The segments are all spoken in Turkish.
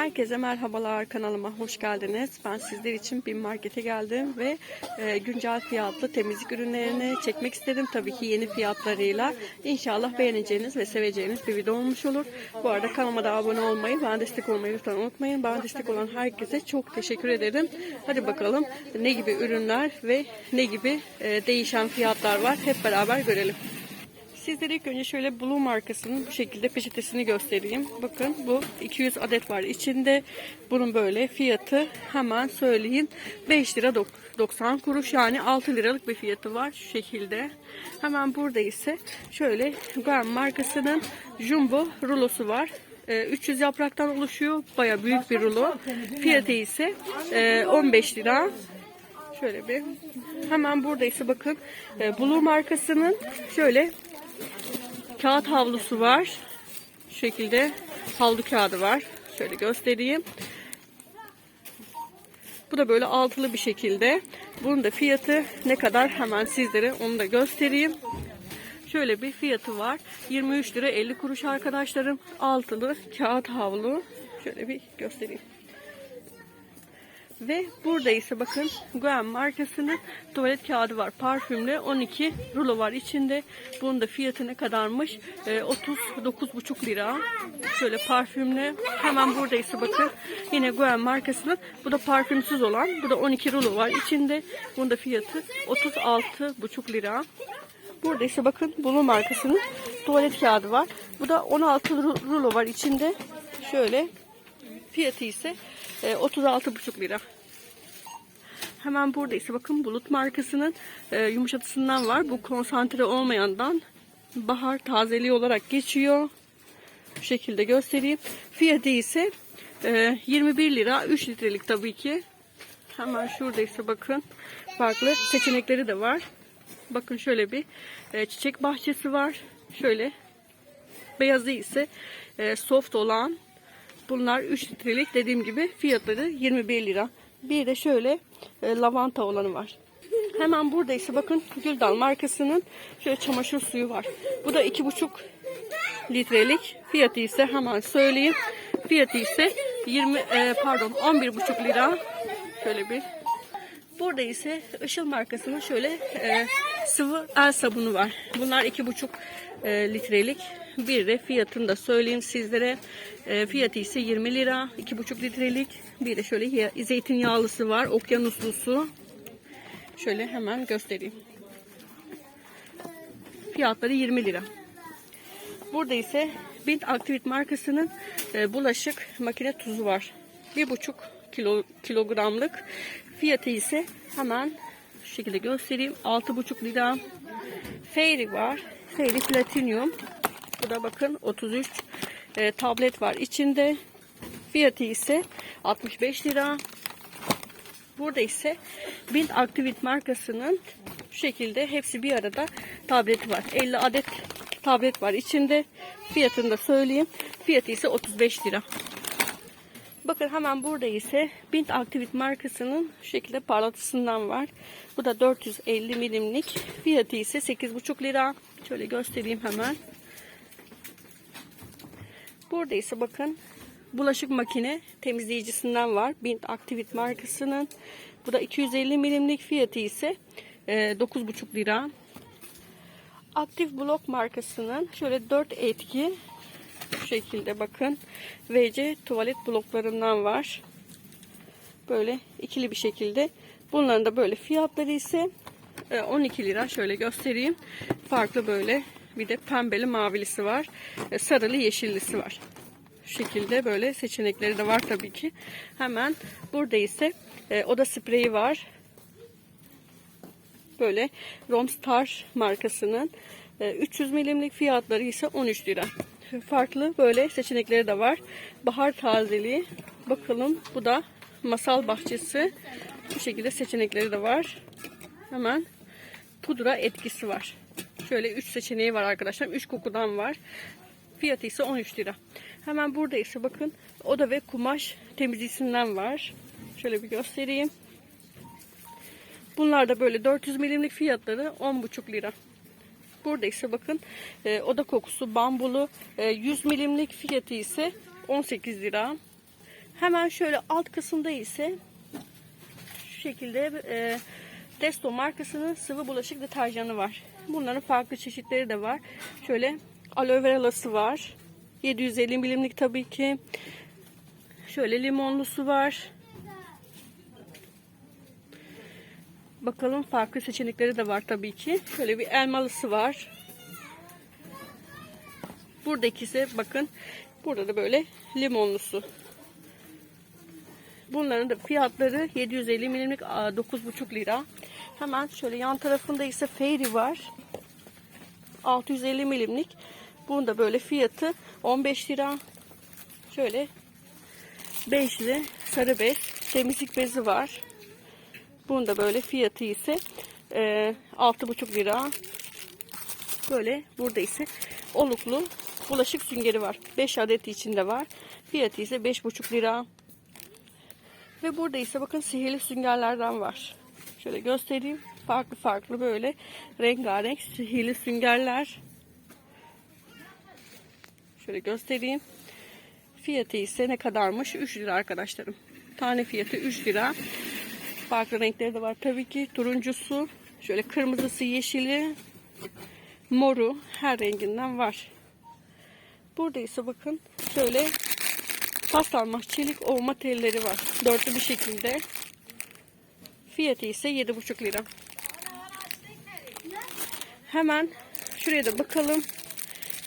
Herkese merhabalar kanalıma hoş geldiniz. Ben sizler için bir markete geldim ve e, güncel fiyatlı temizlik ürünlerini çekmek istedim. Tabii ki yeni fiyatlarıyla. İnşallah beğeneceğiniz ve seveceğiniz bir video olmuş olur. Bu arada kanalıma da abone olmayı, bana destek olmayı lütfen unutmayın. Bana destek olan herkese çok teşekkür ederim. Hadi bakalım ne gibi ürünler ve ne gibi e, değişen fiyatlar var hep beraber görelim. Sizlere ilk önce şöyle Blue markasının bu şekilde peçetesini göstereyim. Bakın bu 200 adet var içinde. Bunun böyle fiyatı hemen söyleyeyim. 5 lira 90 kuruş yani 6 liralık bir fiyatı var şu şekilde. Hemen burada ise şöyle Guam markasının Jumbo rulosu var. Ee, 300 yapraktan oluşuyor. Baya büyük bir rulo. Fiyatı ise e, 15 lira. Şöyle bir. Hemen burada ise bakın e, Blue markasının şöyle kağıt havlusu var. Şu şekilde havlu kağıdı var. Şöyle göstereyim. Bu da böyle altılı bir şekilde. Bunun da fiyatı ne kadar hemen sizlere onu da göstereyim. Şöyle bir fiyatı var. 23 lira 50 kuruş arkadaşlarım. Altılı kağıt havlu. Şöyle bir göstereyim. Ve burada ise bakın Guam markasının tuvalet kağıdı var. Parfümlü 12 rulo var içinde. Bunun da fiyatı ne kadarmış? Ee, 39,5 lira. Şöyle parfümlü. Hemen burada ise bakın yine Guam markasının. Bu da parfümsüz olan. Bu da 12 rulo var içinde. Bunun da fiyatı 36,5 lira. Burada ise bakın Blue markasının tuvalet kağıdı var. Bu da 16 ru- rulo var içinde. Şöyle fiyatı ise e, 36,5 lira. Hemen burada ise bakın Bulut markasının e, yumuşatısından var. Bu konsantre olmayandan bahar tazeliği olarak geçiyor. Bu şekilde göstereyim. Fiyatı ise e, 21 lira. 3 litrelik tabii ki. Hemen şurada ise bakın farklı seçenekleri de var. Bakın şöyle bir e, çiçek bahçesi var. Şöyle beyazı ise e, soft olan Bunlar 3 litrelik dediğim gibi fiyatları 21 lira. Bir de şöyle e, lavanta olanı var. Hemen burada ise bakın Güldal markasının şöyle çamaşır suyu var. Bu da 2,5 litrelik. Fiyatı ise hemen söyleyeyim. Fiyatı ise 20 e, pardon 11,5 lira. Şöyle bir. Burada ise Işıl markasının şöyle e, sıvı el sabunu var. Bunlar 2,5 e, litrelik. Bir de fiyatını da söyleyeyim sizlere. E, fiyatı ise 20 lira. 2,5 litrelik. Bir de şöyle ya- zeytinyağlısı var. Okyanuslusu. Şöyle hemen göstereyim. Fiyatları 20 lira. Burada ise Bint Activit markasının e, bulaşık makine tuzu var. 1,5 kilo, kilogramlık. Fiyatı ise hemen şekilde göstereyim. 6,5 lira. Fairy var. Fairy Platinum. Bu da bakın 33 e, tablet var içinde. Fiyatı ise 65 lira. Burada ise Bint Activit markasının şu şekilde hepsi bir arada tableti var. 50 adet tablet var içinde. Fiyatını da söyleyeyim. Fiyatı ise 35 lira. Bakın hemen burada ise Bint Activit markasının şu şekilde parlatısından var. Bu da 450 milimlik. Fiyatı ise 8,5 lira. Şöyle göstereyim hemen. Burada ise bakın bulaşık makine temizleyicisinden var. Bint Activit markasının. Bu da 250 milimlik fiyatı ise e, 9,5 lira. Aktif Blok markasının şöyle 4 etki şu şekilde bakın. VC tuvalet bloklarından var. Böyle ikili bir şekilde. Bunların da böyle fiyatları ise e, 12 lira. Şöyle göstereyim. Farklı böyle bir de pembeli mavilisi var. E, Sarılı yeşillisi var. Şu şekilde böyle seçenekleri de var tabii ki. Hemen burada ise e, oda spreyi var. Böyle Romstar markasının e, 300 milimlik fiyatları ise 13 lira. Farklı böyle seçenekleri de var. Bahar tazeliği. Bakalım bu da masal bahçesi. Bu şekilde seçenekleri de var. Hemen pudra etkisi var. Şöyle 3 seçeneği var arkadaşlar. 3 kokudan var. Fiyatı ise 13 lira. Hemen burada ise bakın oda ve kumaş temizleyicisinden var. Şöyle bir göstereyim. Bunlar da böyle 400 milimlik fiyatları 10,5 lira. Burada ise bakın e, oda kokusu bambulu e, 100 milimlik fiyatı ise 18 lira. Hemen şöyle alt kısımda ise şu şekilde e, Desto markasının sıvı bulaşık deterjanı var. Bunların farklı çeşitleri de var. Şöyle aloe vera'lısı var. 750 milimlik tabii ki. Şöyle limonlusu var. Bakalım farklı seçenekleri de var tabii ki. Şöyle bir elmalısı var. Buradaki ise bakın burada da böyle limonlusu. Bunların da fiyatları 750 milimlik 9,5 lira. Hemen şöyle yan tarafında ise Fairy var. 650 milimlik. Bunun da böyle fiyatı 15 lira. Şöyle beşli sarı bez temizlik bezi var. Bunun da böyle fiyatı ise e, 6,5 lira. Böyle burada ise oluklu bulaşık süngeri var. 5 adet içinde var. Fiyatı ise 5,5 lira. Ve burada ise bakın sihirli süngerlerden var. Şöyle göstereyim. Farklı farklı böyle rengarenk sihirli süngerler. Şöyle göstereyim. Fiyatı ise ne kadarmış? 3 lira arkadaşlarım. Tane fiyatı 3 lira. Farklı renkleri de var tabii ki. Turuncusu, şöyle kırmızısı, yeşili, moru her renginden var. Burada ise bakın şöyle paslanmaz çelik ovma telleri var. Dörtlü bir şekilde. Fiyatı ise 7,5 lira. Hemen şuraya da bakalım.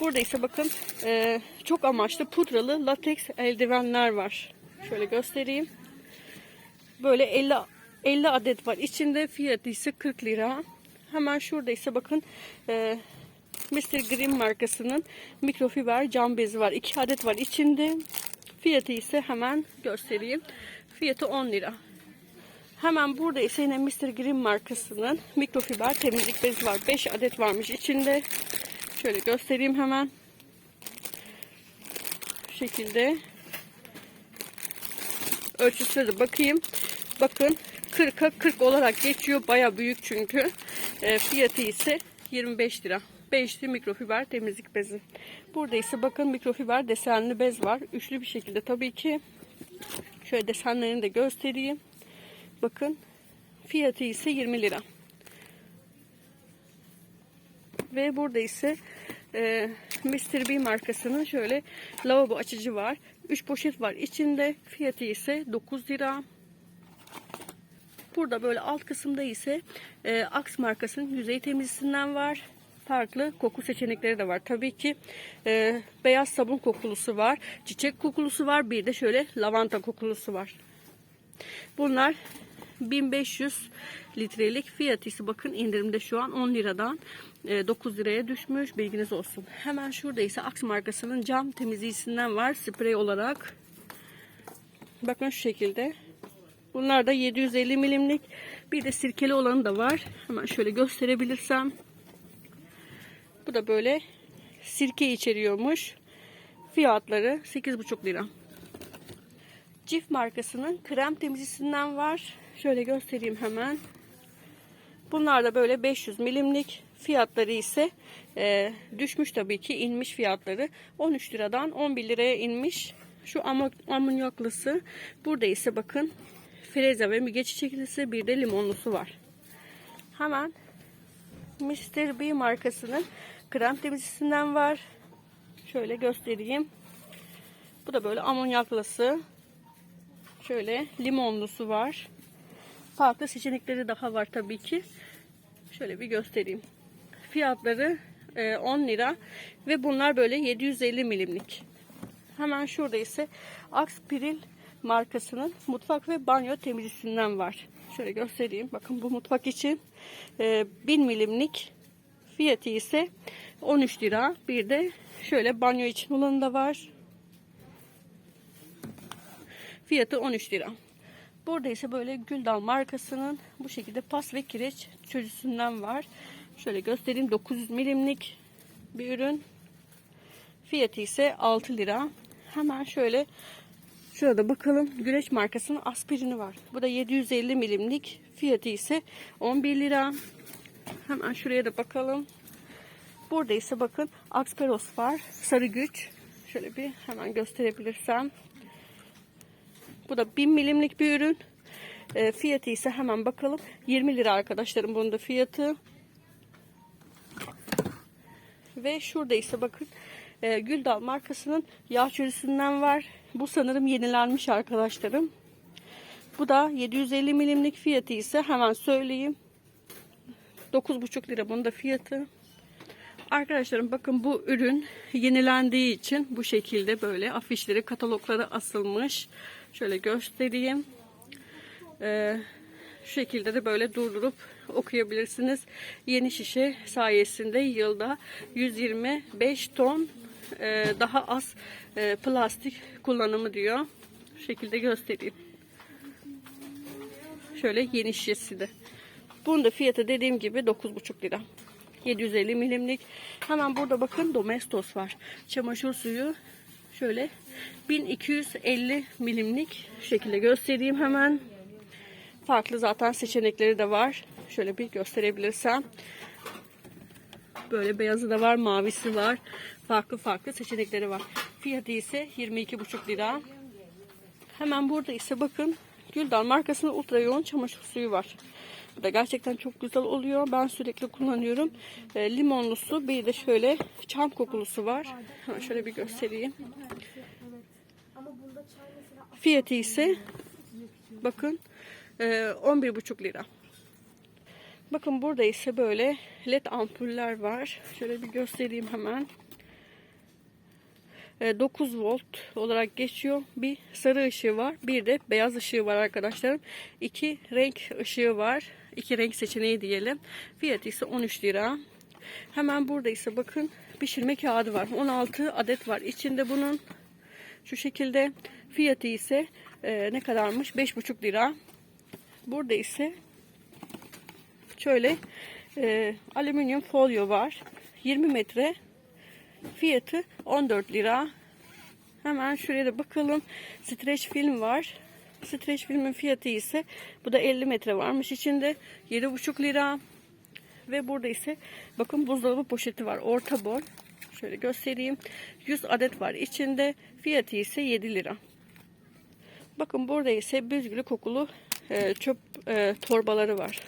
Burada ise bakın e, çok amaçlı pudralı lateks eldivenler var. Şöyle göstereyim. Böyle 50 50 adet var. İçinde fiyatı ise 40 lira. Hemen şurada ise bakın e, Mr. Green markasının mikrofiber cam bezi var. 2 adet var içinde. Fiyatı ise hemen göstereyim. Fiyatı 10 lira. Hemen burada ise yine Mr. Green markasının mikrofiber temizlik bezi var. 5 adet varmış içinde. Şöyle göstereyim hemen. Bu şekilde. Ölçüsüne de bakayım. Bakın 40'a 40 olarak geçiyor. Baya büyük çünkü. E, fiyatı ise 25 lira. 5'li mikrofiber temizlik bezi. Burada ise bakın mikrofiber desenli bez var. Üçlü bir şekilde tabii ki. Şöyle desenlerini de göstereyim. Bakın fiyatı ise 20 lira. Ve burada ise e, Mr. B markasının şöyle lavabo açıcı var. 3 poşet var içinde. Fiyatı ise 9 lira. Burada böyle alt kısımda ise e, Axe markasının yüzey temizlisinden var. Farklı koku seçenekleri de var. Tabii ki e, beyaz sabun kokulusu var. Çiçek kokulusu var. Bir de şöyle lavanta kokulusu var. Bunlar 1500 litrelik fiyatı ise bakın indirimde şu an 10 liradan 9 liraya düşmüş bilginiz olsun. Hemen şurada ise Axe markasının cam temizleyicisinden var sprey olarak. Bakın şu şekilde. Bunlar da 750 milimlik. Bir de sirkeli olanı da var. Hemen şöyle gösterebilirsem. Bu da böyle sirke içeriyormuş. Fiyatları 8,5 lira. Cif markasının krem temizlisinden var. Şöyle göstereyim hemen. Bunlar da böyle 500 milimlik. Fiyatları ise e, düşmüş tabii ki inmiş fiyatları. 13 liradan 11 liraya inmiş. Şu amonyaklısı. Burada ise bakın freza ve müge çiçeklisi bir de limonlusu var. Hemen Mr. B markasının krem temizlisinden var. Şöyle göstereyim. Bu da böyle amonyaklısı. Şöyle limonlusu var. Farklı seçenekleri daha var tabii ki. Şöyle bir göstereyim. Fiyatları 10 lira ve bunlar böyle 750 milimlik. Hemen şurada ise Axpiril markasının mutfak ve banyo temizlisinden var. Şöyle göstereyim. Bakın bu mutfak için 1000 milimlik fiyatı ise 13 lira. Bir de şöyle banyo için olanı da var. Fiyatı 13 lira. Burada ise böyle Güldal markasının bu şekilde pas ve kireç çözüsünden var. Şöyle göstereyim 900 milimlik bir ürün. Fiyatı ise 6 lira. Hemen şöyle şurada bakalım Güneş markasının aspirini var. Bu da 750 milimlik. Fiyatı ise 11 lira. Hemen şuraya da bakalım. Burada ise bakın Axperos var. Sarı güç. Şöyle bir hemen gösterebilirsem. Bu da 1000 milimlik bir ürün. E, fiyatı ise hemen bakalım. 20 lira arkadaşlarım bunun da fiyatı. Ve şurada ise bakın e, Güldal markasının yağ çürüsünden var. Bu sanırım yenilenmiş arkadaşlarım. Bu da 750 milimlik fiyatı ise hemen söyleyeyim. 9,5 lira bunun da fiyatı. Arkadaşlarım bakın bu ürün yenilendiği için bu şekilde böyle afişleri katalogları asılmış. Şöyle göstereyim. Ee, şu şekilde de böyle durdurup okuyabilirsiniz. Yeni şişe sayesinde yılda 125 ton e, daha az e, plastik kullanımı diyor. Şu şekilde göstereyim. Şöyle yeni şişesi de. Bunun da fiyatı dediğim gibi 9,5 lira. 750 milimlik. Hemen burada bakın Domestos var. Çamaşır suyu şöyle 1250 milimlik şekilde göstereyim hemen. Farklı zaten seçenekleri de var. Şöyle bir gösterebilirsem. Böyle beyazı da var, mavisi var. Farklı farklı seçenekleri var. Fiyatı ise 22,5 lira. Hemen burada ise bakın Güldal markasının ultra yoğun çamaşır suyu var. Bu da gerçekten çok güzel oluyor. Ben sürekli kullanıyorum. E, limonlusu bir de şöyle çam kokulusu var. Ha, şöyle bir göstereyim. Fiyatı ise bakın e, 11,5 lira. Bakın burada ise böyle led ampuller var. Şöyle bir göstereyim hemen. E, 9 volt olarak geçiyor. Bir sarı ışığı var. Bir de beyaz ışığı var arkadaşlarım. İki renk ışığı var. İki renk seçeneği diyelim. Fiyatı ise 13 lira. Hemen burada ise bakın pişirme kağıdı var. 16 adet var. İçinde bunun şu şekilde fiyatı ise e, ne kadarmış? 5,5 lira. Burada ise şöyle e, alüminyum folyo var. 20 metre fiyatı 14 lira. Hemen şuraya da bakalım. Streç film var. Streç filmin fiyatı ise bu da 50 metre varmış içinde 7,5 lira. Ve burada ise bakın buzdolabı poşeti var. Orta boy. Şöyle göstereyim. 100 adet var içinde. Fiyatı ise 7 lira. Bakın burada ise büzgülü kokulu e, çöp e, torbaları var.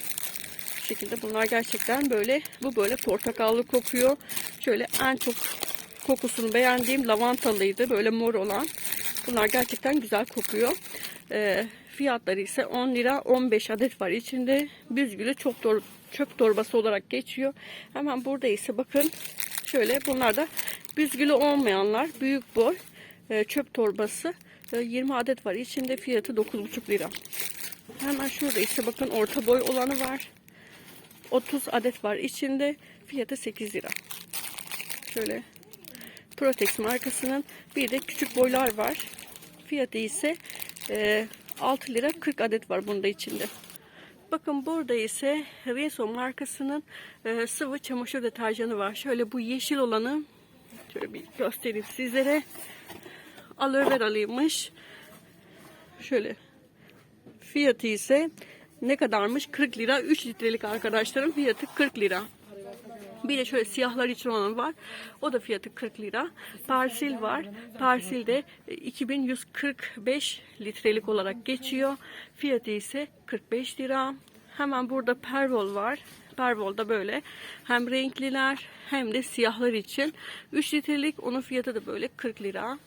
Bu şekilde bunlar gerçekten böyle bu böyle portakallı kokuyor. Şöyle en çok kokusunu beğendiğim lavantalıydı. Böyle mor olan. Bunlar gerçekten güzel kokuyor. E, fiyatları ise 10 lira 15 adet var içinde. Büzgülü çok tor çöp torbası olarak geçiyor. Hemen burada ise bakın şöyle bunlar da büzgülü olmayanlar büyük boy e, çöp torbası e, 20 adet var. İçinde fiyatı 9,5 lira. Hemen şurada ise bakın orta boy olanı var. 30 adet var içinde. Fiyatı 8 lira. Şöyle Protex markasının bir de küçük boylar var. Fiyatı ise e, 6 lira 40 adet var bunda içinde. Bakın burada ise Rinso markasının e, sıvı çamaşır deterjanı var. Şöyle bu yeşil olanı şöyle bir göstereyim sizlere. Aloe veralıymış. Şöyle fiyatı ise ne kadarmış? 40 lira. 3 litrelik arkadaşlarım fiyatı 40 lira. Bir de şöyle siyahlar için olan var. O da fiyatı 40 lira. Parsil var. Parsil de e, 2145 litrelik olarak geçiyor. Fiyatı ise 45 lira. Hemen burada Pervol var. Pervol da böyle hem renkliler hem de siyahlar için. 3 litrelik onun fiyatı da böyle 40 lira.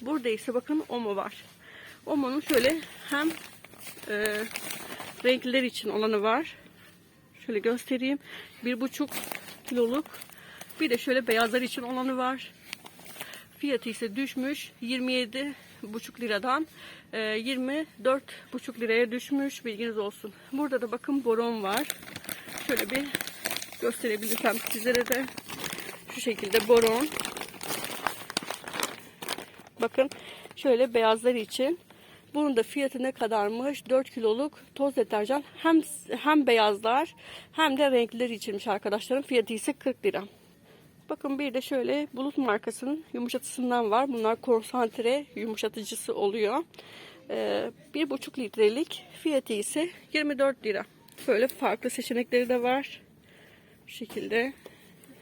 Burada ise bakın Omo var. Omo'nun şöyle hem e, renkliler için olanı var. Şöyle göstereyim. Bir buçuk kiloluk. Bir de şöyle beyazlar için olanı var. Fiyatı ise düşmüş. 27 buçuk liradan e, 24 buçuk liraya düşmüş. Bilginiz olsun. Burada da bakın boron var. Şöyle bir gösterebilirsem sizlere de şu şekilde boron. Bakın şöyle beyazlar için. Bunun da fiyatı ne kadarmış? 4 kiloluk toz deterjan. Hem hem beyazlar hem de renkliler içinmiş arkadaşlarım. Fiyatı ise 40 lira. Bakın bir de şöyle bulut markasının yumuşatısından var. Bunlar konsantre yumuşatıcısı oluyor. Ee, 1,5 litrelik fiyatı ise 24 lira. Böyle farklı seçenekleri de var. Bu şekilde.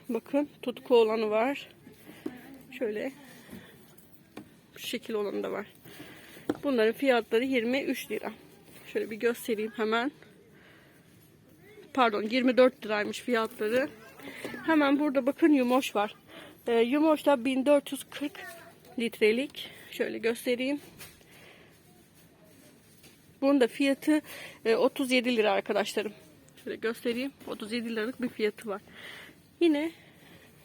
Bakın tutku olanı var. Şöyle şu şekil olanı da var. Bunların fiyatları 23 lira. Şöyle bir göstereyim hemen. Pardon 24 liraymış fiyatları. Hemen burada bakın yumoş var. Ee, yumoş da 1440 litrelik. Şöyle göstereyim. Bunun da fiyatı e, 37 lira arkadaşlarım. Şöyle göstereyim. 37 liralık bir fiyatı var. Yine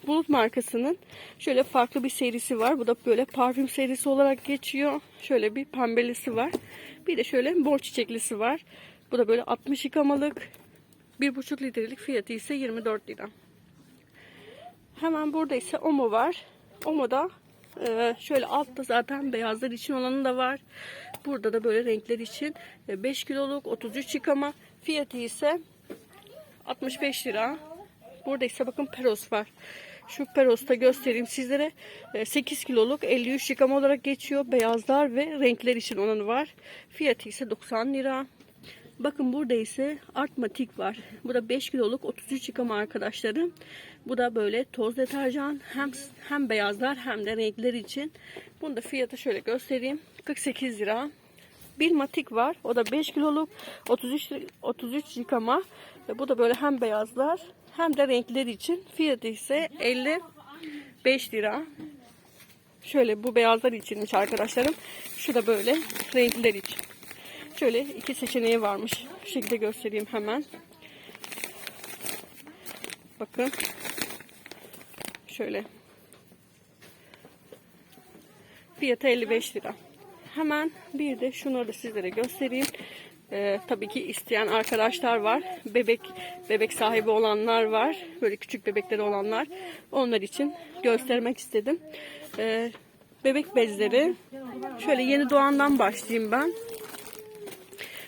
Bulut markasının şöyle farklı bir serisi var. Bu da böyle parfüm serisi olarak geçiyor. Şöyle bir pembelisi var. Bir de şöyle bol çiçeklisi var. Bu da böyle 60 yıkamalık. 1,5 litrelik fiyatı ise 24 lira. Hemen burada ise Omo var. Omo'da e, şöyle altta zaten beyazlar için olanı da var. Burada da böyle renkler için e, 5 kiloluk 33 yıkama. Fiyatı ise 65 lira. Burada ise bakın Peros var. Şu Peros'ta göstereyim sizlere. E, 8 kiloluk 53 yıkama olarak geçiyor. Beyazlar ve renkler için olanı var. Fiyatı ise 90 lira. Bakın burada ise Artmatik var. Bu da 5 kiloluk 33 yıkama arkadaşlarım. Bu da böyle toz deterjan. Hem hem beyazlar hem de renkler için. Bunun da fiyatı şöyle göstereyim. 48 lira. Bir matik var. O da 5 kiloluk 33 33 yıkama. Bu da böyle hem beyazlar hem de renkler için. Fiyatı ise 55 lira. Şöyle bu beyazlar içinmiş arkadaşlarım. Şu da böyle renkler için. Şöyle iki seçeneği varmış. Şu şekilde göstereyim hemen. Bakın. Şöyle. Fiyatı 55 lira. Hemen bir de şunları sizlere göstereyim. Ee, tabii ki isteyen arkadaşlar var. Bebek bebek sahibi olanlar var. Böyle küçük bebekleri olanlar. Onlar için göstermek istedim. Ee, bebek bezleri. Şöyle yeni doğandan başlayayım ben.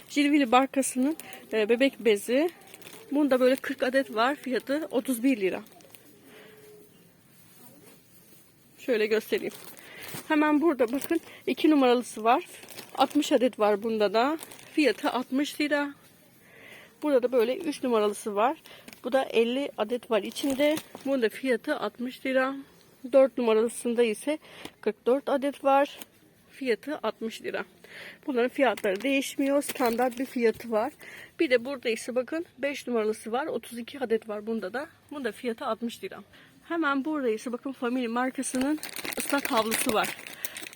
Cilvili markasının e, bebek bezi. Bunda böyle 40 adet var. Fiyatı 31 lira. Şöyle göstereyim. Hemen burada bakın 2 numaralısı var. 60 adet var bunda da. Fiyatı 60 lira. Burada da böyle 3 numaralısı var. Bu da 50 adet var içinde. Bunun da fiyatı 60 lira. 4 numaralısında ise 44 adet var. Fiyatı 60 lira. Bunların fiyatları değişmiyor. Standart bir fiyatı var. Bir de burada ise bakın 5 numaralısı var. 32 adet var bunda da. Bunda fiyatı 60 lira. Hemen burada ise bakın Family markasının ıslak havlusu var.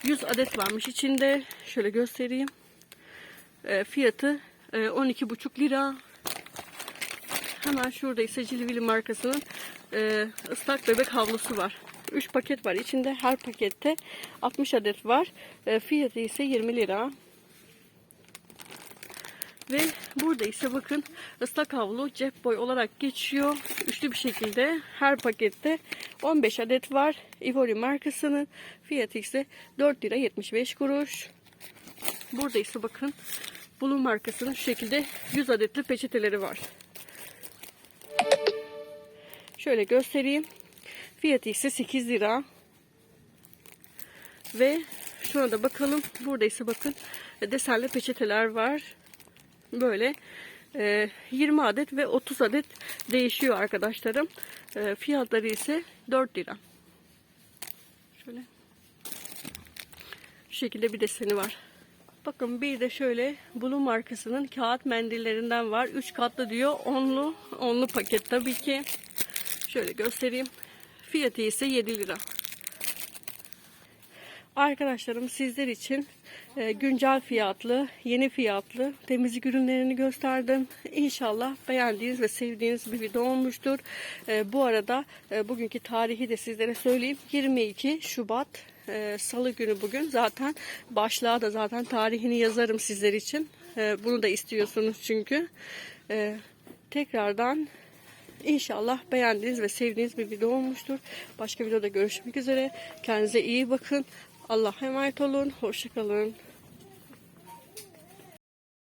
100 adet varmış içinde. Şöyle göstereyim. E, fiyatı e, 12,5 lira. Hemen şurada ise Cilvili markasının e, ıslak bebek havlusu var. 3 paket var. İçinde her pakette 60 adet var. E, fiyatı ise 20 lira. Ve burada ise bakın ıslak havlu cep boy olarak geçiyor. Üçlü bir şekilde her pakette 15 adet var. Ivory markasının fiyatı ise 4 lira 75 kuruş. Burada ise bakın Blue markasının şu şekilde 100 adetli peçeteleri var. Şöyle göstereyim. Fiyatı ise 8 lira. Ve şuna da bakalım. Burada ise bakın desenli peçeteler var. Böyle e, 20 adet ve 30 adet değişiyor arkadaşlarım. E, fiyatları ise 4 lira. Şöyle. Şu şekilde bir deseni var. Bakın bir de şöyle Blue markasının kağıt mendillerinden var. 3 katlı diyor. Onlu, onlu paket tabii ki. Şöyle göstereyim. Fiyatı ise 7 lira. Arkadaşlarım sizler için e, güncel fiyatlı, yeni fiyatlı temizlik ürünlerini gösterdim. İnşallah beğendiğiniz ve sevdiğiniz bir video olmuştur. E, bu arada e, bugünkü tarihi de sizlere söyleyeyim. 22 Şubat e, Salı günü bugün. Zaten başlığa da zaten tarihini yazarım sizler için. E, bunu da istiyorsunuz çünkü. E, tekrardan İnşallah beğendiğiniz ve sevdiğiniz bir video olmuştur. Başka videoda görüşmek üzere. Kendinize iyi bakın. Allah'a emanet olun. Hoşçakalın.